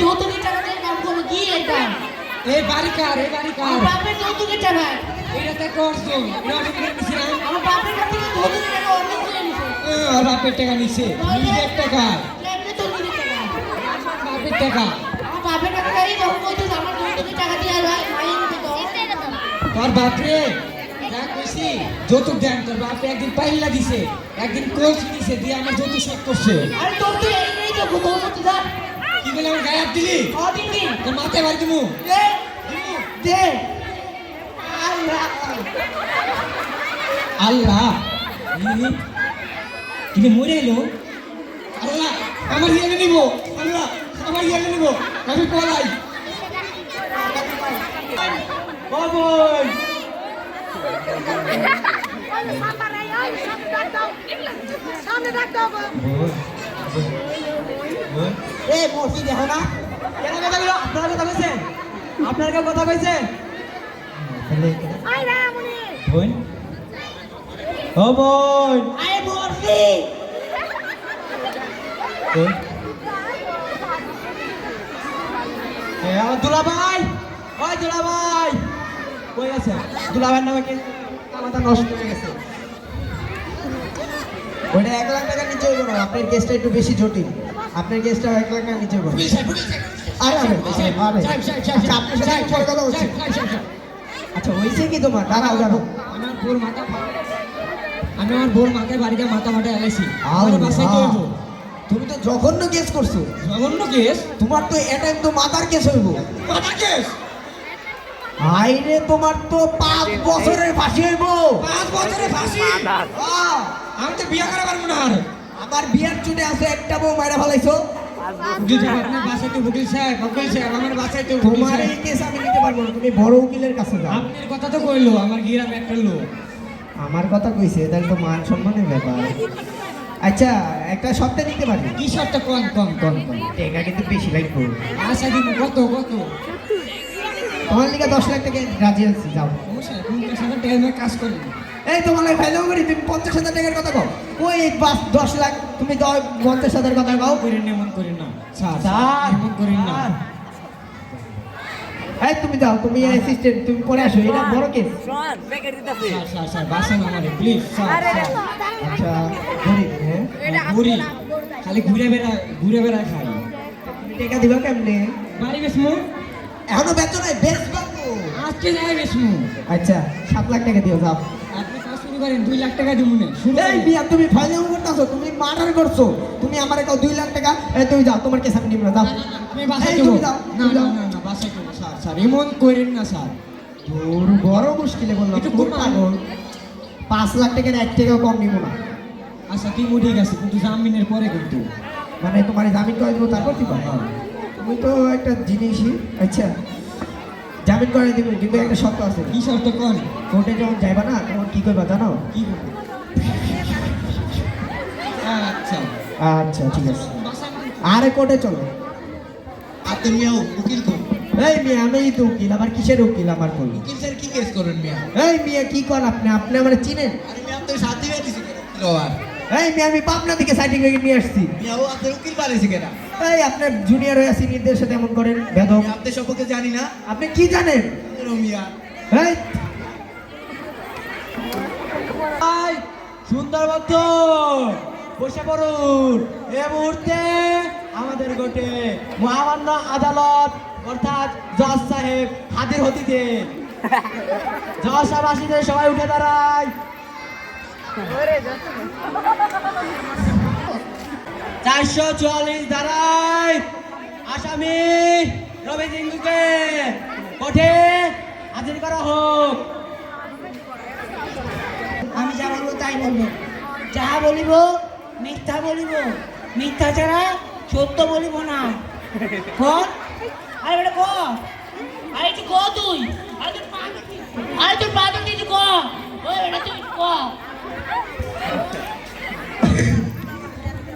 যৌতুকের কাম করব কি এটা এই বাড়ি কার এই বাড়ি কার আমার বাপের যৌতুকের টাকা করছ আমার বাপের কাছ থেকে যৌতুকের টাকা করে নিছে আর বাপের টাকা নিছে নিজের টাকা বাপের টাকা আমার বাপের যখন আমার যৌতুকের টাকা দিয়ে আর তোর বাপরে যৌতুক, তোর একদিন পাইলা দিছে একদিন কোচ দিছে দিয়ে আমার যৌতুক শোধ করছে বলে আমার গায়ে হাত দিলি? তোর মাথায় বাড়ি দিমু। দে দে। আল্লাহ। কিন্তু মরে এলো? আল্লাহ আমার ইয়ে নিব। আল্লাহ আমার ইয়ে নিব। আমি পলাই। বাবুই সামনে রাখতে হবে। এই মসজিদ দেখো না? কেন কথা বলো আপনারা কথা কইছেন? আপনার কেউ কথা বোন? ও বোন। বোন? এ দুলা ভাই ওই দুলা ভাই কই আছে? দুলা ভাইয়ের নামে কে? আমাদের নষ্ট হয়ে গেছে। ওইটা এক লাখ টাকার নিচে হইব না আপনার কেসটা একটু বেশি জটিল। আপনার কেসটা এক লাখ টাকার নিচে হইব না। আরে আরে আরে, আরে আচ্ছা আপনার সাথে পরে কথা হচ্ছে আচ্ছা হয়েছে কি তোমার? দাঁড়াও দাঁড়াও। আমার বোর মাথা আমি আমার বোর মাথায় বাড়িতে মাথা মাথা এলাইছি আমার। বাসায় হইব তুমি তো জঘন্য কেস করছ। জঘন্য কেস তোমার তো এটা তো মাথার কেস হইব। মাথা কেস আইরে তোমার তো পাঁচ বছরের ফাঁসি হইব। পাঁচ বছরে ফাঁসি? আমি তো বিয়া করা পারব না আর আবার বিয়ার চুটে আছে একটা বউ মাইরা ফেলাইছো? আপনার বাসায় তো উকিল সাহেব উকিল সাহেব আমার বাসায় তো উকিল তোমার এই কেস আমি নিতে পারব না তুমি বড় উকিলের কাছে যাও। আপনার কথা তো কইলো আমার গিরাম একটা লোক। আমার কথা কইছে তাহলে তো মান সম্মানের ব্যাপার। আচ্ছা একটা সপ্তাহে নিতে পারবি কি শর্ত? কম কম কম কম টাকা কিন্তু বেশি লাগবে আশা দিব কত কত? তোমার লিগে দশ লাখ টাকা রাজি আছি যাও। সমস্যা পঞ্চাশ হাজার টাকা কাজ করি। এই তোমার লাগে ফাইলেও করি তুমি পঞ্চাশ হাজার টাকার কথা কও। ওই বাস দশ লাখ তুমি দশ পঞ্চাশ হাজার কথা কও। করেন না এমন করেন না। স্যার স্যার এমন করেন না। এই তুমি যাও তুমি অ্যাসিস্ট্যান্ট তুমি পরে আসো এটা বড় কেস স্যার স্যার স্যার বাসেন আমারে প্লিজ স্যার। আচ্ছা গরিব হ্যাঁ? ঘুরি। খালি ঘুরে বেড়া ঘুরে বেড়া খাই। টাকা দিবা কেমনে? বাড়ি বেসমু এখনও বেতন নাই বেশ পাবো আজকে যাই বেসমু আচ্ছা সাত লাখ টাকা দিও যাও। করেন দুই লাখ টাকা দিব না এই। বিয়া তুমি ফাইলেও করতেছো তুমি মার্ডার করছ। তুমি আমার কাউ দুই লাখ টাকা তুমি যাও তোমার কেস আমি নিব না যাও। আমি বাসায় তুমি না তুমি না না স্যার স্যার এমন করেন না স্যার। তোর বড় মুশকিলে বললাম তোর পাগল। পাঁচ লাখ টাকার এক টাকাও কম নিব না। আচ্ছা তুই ঠিক আছে কিন্তু জামিনের পরে কিন্তু। মানে তোমার জামিন করে দেবো তারপর দিবা তুমি তো একটা জিনিসই আচ্ছা। জামিন করে দিব কিন্তু একটা শর্ত আছে। কি শর্ত কন? কোর্টে যখন যাইবা না তখন কি করবা জানো? কি করব? আচ্ছা। আচ্ছা ঠিক আছে। আরে কোর্টে চলো। আপনি মিয়া উকিল কোন? এই মেয়ে আমি তো উকিল আমার কিসের উকিল আমার করি উকিল স্যার কি কেস করেন মিয়া? এই মেয়ে কি কর আপনি? আপনি আমার চিনেন? আরে মিয়া আপনি সাথে কেন? উকিল হওয়ার এই মেয়ে আমি পাবনা থেকে নিয়ে আসছি। মিয়া ও আপনার উকিল বানিয়েছে কেন? এই আপনার জুনিয়র হয়ে সিনিয়রদের সাথে এমন করেন বেদম। মিয়া আপনার সম্পর্কে জানি না। আপনি কি জানেন? কেন মিয়া এই ভাই সুন্দরবন বসে পড়ুন। এ মুহূর্তে আমাদের গোটে মহামান্য আদালত অর্থাৎ জজ সাহেব হাজির হতিতে জজ সাহেব আসিতে সবাই উঠে দাঁড়ায়। চারশো চুয়াল্লিশ দাঁড়ায় আসামি রবি সিংকে কোঠে হাজির করা হোক। আমি যা বলব তাই বলব। যাহা বলিব, মিথ্যা বলিব, মিথ্যা ছাড়া সত্য বলিব না। কর। আরে বেটা ক আরে তুই পা দেখি আরে তুই পা দেখি তুই ক ওই বেটা তুই ক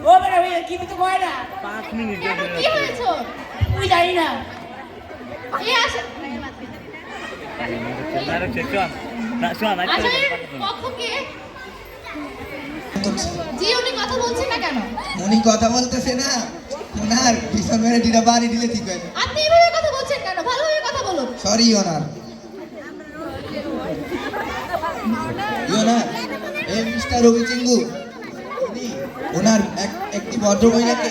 ও বেটা ওই কি তো কয় না কেন? কি হয়েছে? তুই জানি না। আসে? জি উনি কথা বলছেন না কেন? উনি কথা বলতেছে না। ওনার পিছন মেরে দুটা বাড়ি দিলে ঠিক হয় আপনি এইভাবে কথা বলছেন কেন? ভালোভাবে কথা বলুন। সরি ওনার ওনার এই মিস্টার রবি চিঙ্গু। ওনার এক একটি ভদ্র মহিলাকে